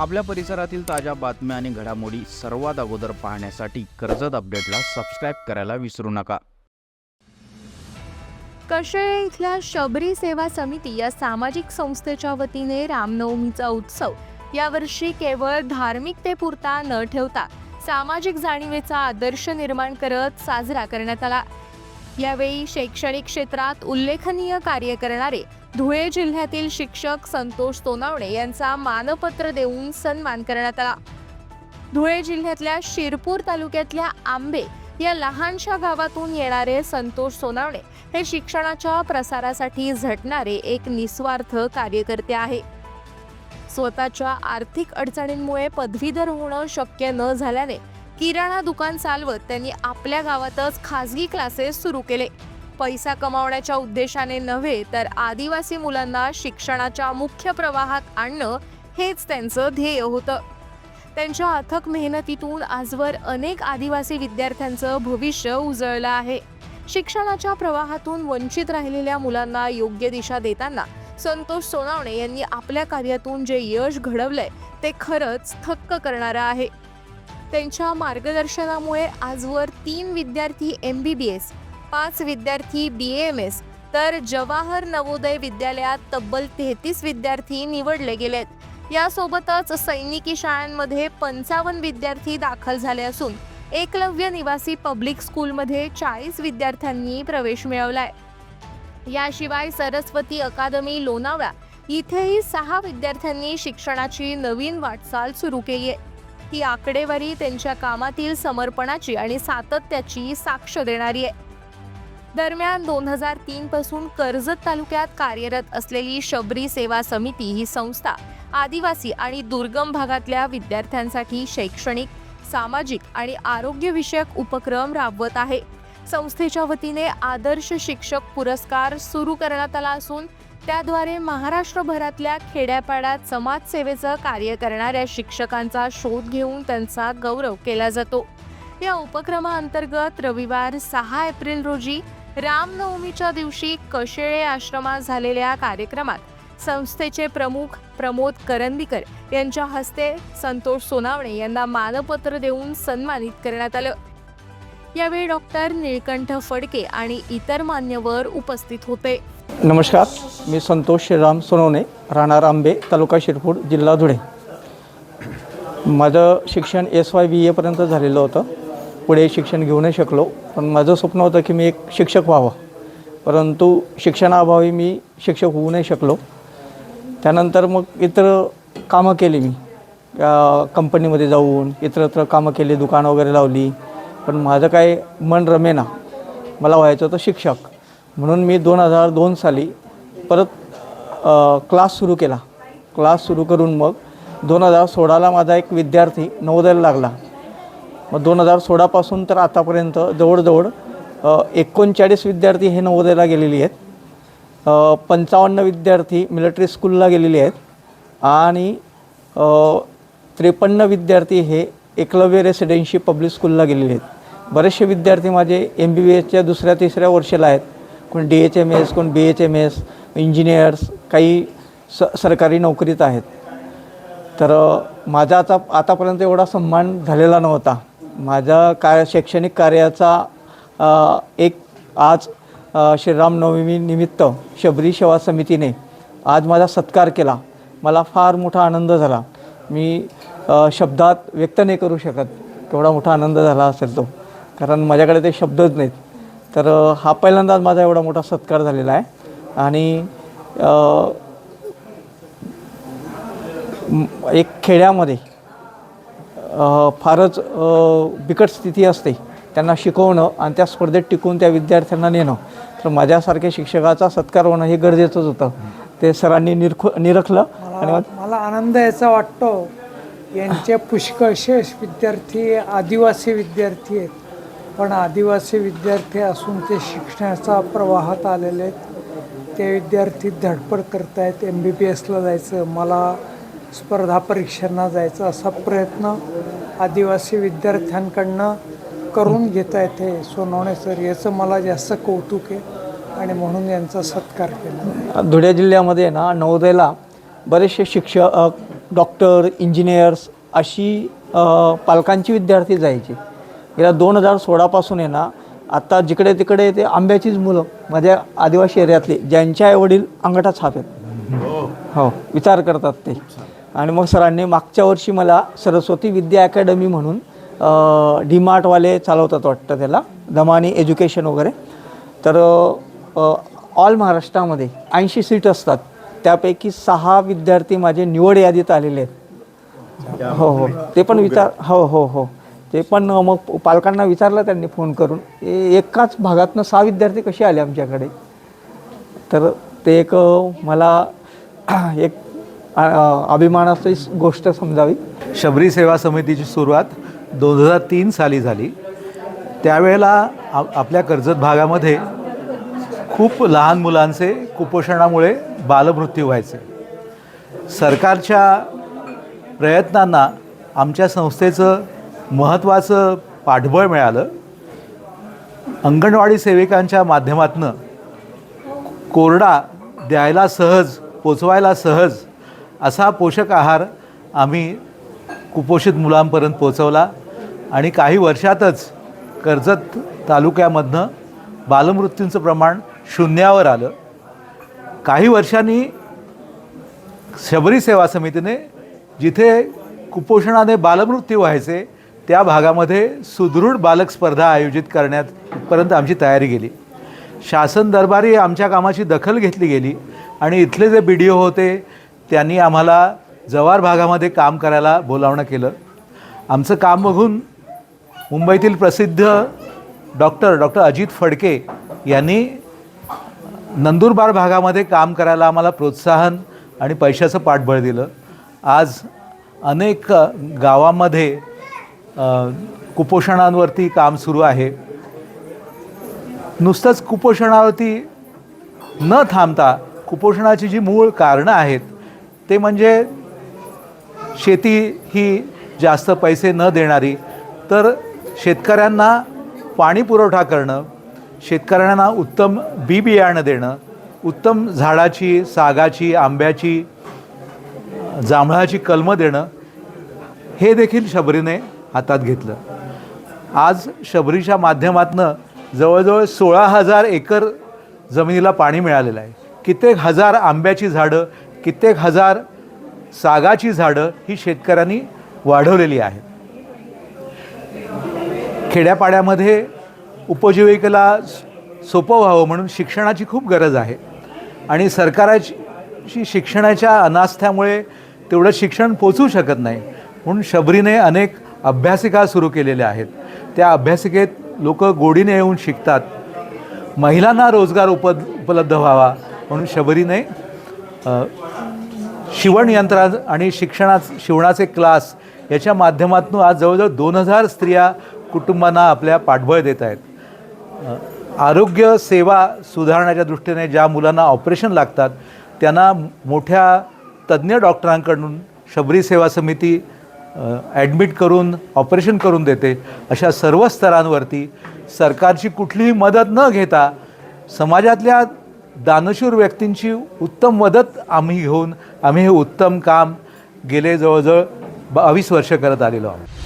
आपल्या परिसरातील ताज्या बातम्या आणि घडामोडी सर्वात अगोदर पाहण्यासाठी कर्जत अपडेटला सबस्क्राईब करायला विसरू नका. कशेळे इथल्या शबरी सेवा समिती या सामाजिक संस्थेच्या वतीने रामनवमीचा उत्सव यावर्षी केवळ धार्मिकतेपुरता न ठेवता सामाजिक जाणीवेचा आदर्श निर्माण करत साजरा करण्यात आला. यावेळी शैक्षणिक क्षेत्रात उल्लेखनीय कार्य करणारे धुळे जिल्ह्यातील शिक्षक संतोष सोनावणे यांचा मानपत्र देऊन सन्मान करण्यात आला. धुळे जिल्ह्यातल्या शिरपूर तालुक्यातल्या आंबे या लहानशा गावातून येणारे संतोष सोनावणे हे शिक्षणाच्या प्रसारासाठी झटणारे एक निस्वार्थ कार्यकर्ते आहे. स्वतःच्या आर्थिक अडचणींमुळे पदवीधर होणं शक्य न झाल्याने किराणा दुकान चालवत त्यांनी आपल्या गावातच खाजगी क्लासेस सुरू केले. पैसा कमावण्याच्या उद्देशाने नव्हे तर आदिवासी मुलांना शिक्षणाच्या मुख्य प्रवाहात आणणं हेच त्यांचं ध्येय होतं. त्यांच्या अथक मेहनतीतून आजवर अनेक आदिवासी विद्यार्थ्यांचं भविष्य उजळलं आहे. शिक्षणाच्या प्रवाहातून वंचित राहिलेल्या मुलांना योग्य दिशा देताना संतोष सोनावणे यांनी आपल्या कार्यातून जे यश घडवलंय ते खरंच थक्क करणारं आहे. त्यांच्या मार्गदर्शनामुळे आजवर तीन विद्यार्थी एम बी बी एस पाच विद्यार्थी बी एम एस तर जवाहर नवोदय विद्यालयात तब्बल तेहतीस विद्यार्थी निवडले गेलेत. यासोबतच सैनिकी शाळांमध्ये पंचावन्न विद्यार्थी दाखल झाले असून एकलव्य निवासी पब्लिक स्कूलमध्ये चाळीस विद्यार्थ्यांनी प्रवेश मिळवलाय. याशिवाय सरस्वती अकादमी लोणावळा इथेही सहा विद्यार्थ्यांनी शिक्षणाची नवीन वाटचाल सुरू केली आहे. ही आकडेवारी त्यांच्या कामातील समर्पणाची आणि सातत्याची साक्ष देणारी आहे. दरम्यान दोन हजार तीन पासून कर्जत तालुक्यात कार्यरत असलेली शबरी सेवा समिती ही संस्था आदिवासी आणि दुर्गम भागातल्या विद्यार्थ्यांसाठी शैक्षणिक सामाजिक आणि आरोग्यविषयक उपक्रम राबवत आहे. संस्थेच्या वतीने आदर्श शिक्षक पुरस्कार सुरू करण्यात आला असून त्याद्वारे महाराष्ट्रभरातल्या खेड्यापाड्यात समाजसेवेचं कार्य करणाऱ्या शिक्षकांचा शोध घेऊन त्यांचा गौरव केला जातो. या उपक्रमाअंतर्गत रविवार सहा एप्रिल रोजी रामनवमीच्या दिवशी कशेळे आश्रमात झालेल्या कार्यक्रमात संस्थेचे प्रमुख प्रमोद करंदीकर यांच्या हस्ते संतोष सोनावणे यांना मानपत्र देऊन सन्मानित करण्यात आलं. यावेळी डॉक्टर निळकंठ फडके आणि इतर मान्यवर उपस्थित होते. नमस्कार मी संतोष श्रीराम सोनवणे राहणार आंबे तालुका शिरपूर जिल्हा धुळे. माझं शिक्षण एस वाय बी एपर्यंत झालेलं होतं. पुढे शिक्षण घेऊ नाही शकलो. पण माझं स्वप्न होतं की मी एक शिक्षक व्हावं. परंतु शिक्षणाअभावी मी शिक्षक होऊ नाही शकलो. त्यानंतर मग इतर कामं केली मी. कंपनीमध्ये जाऊन इतरत्र कामं केली दुकानं वगैरे लावली. पण माझं काय मन रमेना मला व्हायचं होतं शिक्षक. म्हणून मी दोन हजार दोन साली परत क्लास सुरू केला. क्लास सुरू करून मग दोन हजार सोळाला माझा एक विद्यार्थी नवोदयाला लागला. मग दोन हजार सोळापासून तर आतापर्यंत जवळजवळ एकोणचाळीस विद्यार्थी हे नवोदयला गेलेली आहेत. पंचावन्न विद्यार्थी मिलिटरी स्कूलला गेलेले आहेत. आणि त्रेपन्न विद्यार्थी हे एकलव्य रेसिडेन्शी पब्लिक स्कूलला गेलेले आहेत. बरेचसे विद्यार्थी माझे एम बी बी एसच्या दुसऱ्या तिसऱ्या वर्षाला आहेत. कोण डी एच एम एस कोण B H M S engineers काही स सरकारी नोकरीत आहेत. तर माझा आता आतापर्यंत एवढा सन्मान झालेला नव्हता. माझ्या कार्य शैक्षणिक कार्याचा एक आज श्रीरामनवमी निमित्त शबरी सेवा समितीने आज माझा सत्कार केला. मला फार मोठा आनंद झाला. मी शब्दात व्यक्त नाही करू शकत. केवढा मोठा आनंद झाला असेल तो. कारण माझ्याकडे ते शब्दच नाहीत. तर हा पहिल्यांदाच माझा एवढा मोठा सत्कार झालेला आहे. आणि एक खेड्यामध्ये फारच बिकट स्थिती असते. त्यांना शिकवणं आणि त्या स्पर्धेत टिकून त्या विद्यार्थ्यांना नेणं. तर माझ्यासारख्या शिक्षकाचा सत्कार होणं हे गरजेचंच होतं. ते सरांनी निरखु निरखलं आणि मला आनंद याचा वाटतो. यांचे पुष्कळशे विद्यार्थी आदिवासी विद्यार्थी आहेत. पण आदिवासी विद्यार्थी असून ते शिक्षणाचा प्रवाहात आलेले आहेत. ते विद्यार्थी धडपड करत आहेत एम बी बी एसला जायचं. मला स्पर्धा परीक्षांना जायचं असा प्रयत्न आदिवासी विद्यार्थ्यांकडनं करून घेता येते सोनवणे सर याचं मला जास्त कौतुक आहे आणि म्हणून यांचा सत्कार केला. धुळे जिल्ह्यामध्ये ना नवोदयला बरेचसे शिक्षक डॉक्टर इंजिनियर्स अशी पालकांची विद्यार्थी जायची. गेल्या दोन हजार सोळापासून आहे ना आत्ता जिकडे तिकडे ते आंब्याचीच मुलं माझ्या आदिवासी एरियातली ज्यांच्या आईवडील अंगठा छाप आहेत. हो विचार करतात ते. आणि मग सरांनी मागच्या वर्षी मला सरस्वती विद्या अकॅडमी म्हणून डी मार्टवाले चालवतात वाटतं त्याला दमानी एज्युकेशन वगैरे. तर ऑल महाराष्ट्रामध्ये ऐंशी सीट असतात. त्यापैकी सहा विद्यार्थी माझे निवड यादीत आलेले आहेत. हो हो. ते पण विचार हो हो हो. ते पण मग पालकांना विचारलं त्यांनी फोन करून. एकाच भागातनं सहा विद्यार्थी कसे आले आमच्याकडे? तर ते एक मला एक अभिमानाची गोष्ट समजावी. शबरी सेवा समितीची सुरुवात दोन हजार तीन साली झाली. त्यावेळेला आपल्या कर्जत भागामध्ये खूप लहान मुलांचे कुपोषणामुळे बालमृत्यू व्हायचे. सरकारच्या प्रयत्नांना आमच्या संस्थेचं महत्त्वाचं पाठबळ मिळालं. अंगणवाडी सेविकांच्या माध्यमातून कोरडा द्यायला सहज पोचवायला सहज असा पोषक आहार आम्ही कुपोषित मुलांपर्यंत पोचवला आणि काही वर्षातच कर्जत तालुक्यामधनं बालमृत्यूंचं प्रमाण शून्यावर आलं. काही वर्षांनी शबरी सेवा समितीने जिथे कुपोषणाने बालमृत्यू व्हायचे त्या भागामध्ये सुदृढ बालक स्पर्धा आयोजित करण्यापर्यंत आमची तयारी गेली. शासन दरबारी आमच्या कामाची दखल घेतली गेली आणि इथले जे बी डी ओ होते त्यांनी आम्हाला जवार भागामध्ये काम करायला बोलावणं केलं. आमचं काम बघून मुंबईतील प्रसिद्ध डॉक्टर डॉक्टर अजित फडके यांनी नंदुरबार भागामध्ये काम करायला आम्हाला प्रोत्साहन आणि पैशाचं पाठबळ दिलं. आज अनेक गावामध्ये कुपोषणांवरती काम सुरू आहे. नुसतंच कुपोषणावरती न थांबता कुपोषणाची जी मूळ कारणं आहेत ते म्हणजे शेती ही जास्त पैसे न देणारी. तर शेतकऱ्यांना पाणी पुरवठा करणं शेतकऱ्यांना उत्तम बी बियाणं देणं उत्तम झाडाची सागाची आंब्याची जांभळाची कलमं देणं हे देखील शबरीने हातात घेतलं. आज शबरीच्या माध्यमातनं जवळजवळ सोळा हजार एकर जमिनीला पाणी मिळालेलं आहे. कित्येक हजार आंब्याची झाडं कित्येक हजार सागाची झाडं ही शेतकऱ्यांनी वाढवलेली आहेत. खेड्यापाड्यामध्ये उपजीविकेला सोपं व्हावं म्हणून शिक्षणाची खूप गरज आहे. आणि सरकाराची शिक्षणाच्या अनास्थ्यामुळे तेवढं शिक्षण पोचू शकत नाही. म्हणून शबरीने अनेक अभ्यासिका सुरू केलेल्या आहेत. त्या अभ्यासिकेत लोक गोडीने येऊन शिकतात. महिलांना रोजगार उप उपलब्ध व्हावा म्हणून शबरीने शिवणयंत्रा आणि शिक्षणात शिवणाचे क्लास याच्या माध्यमातून आज जवळजवळ दोन हजार स्त्रिया कुटुंबांना आपल्या पाठबळ देत आहेत. आरोग्य सेवा सुधारण्याच्या दृष्टीने ज्या मुलांना ऑपरेशन लागतात त्यांना मोठ्या तज्ज्ञ डॉक्टरांकडून शबरी सेवा समिती ॲडमिट करून ऑपरेशन करून देते. अशा सर्व स्तरांवरती सरकारची कुठलीही मदत न घेता समाजातल्या दानशूर व्यक्तींची उत्तम मदत आम्ही घेऊन आम्ही हे उत्तम काम गेले जवळजवळ बावीस वर्ष करत आलेलो आहोत.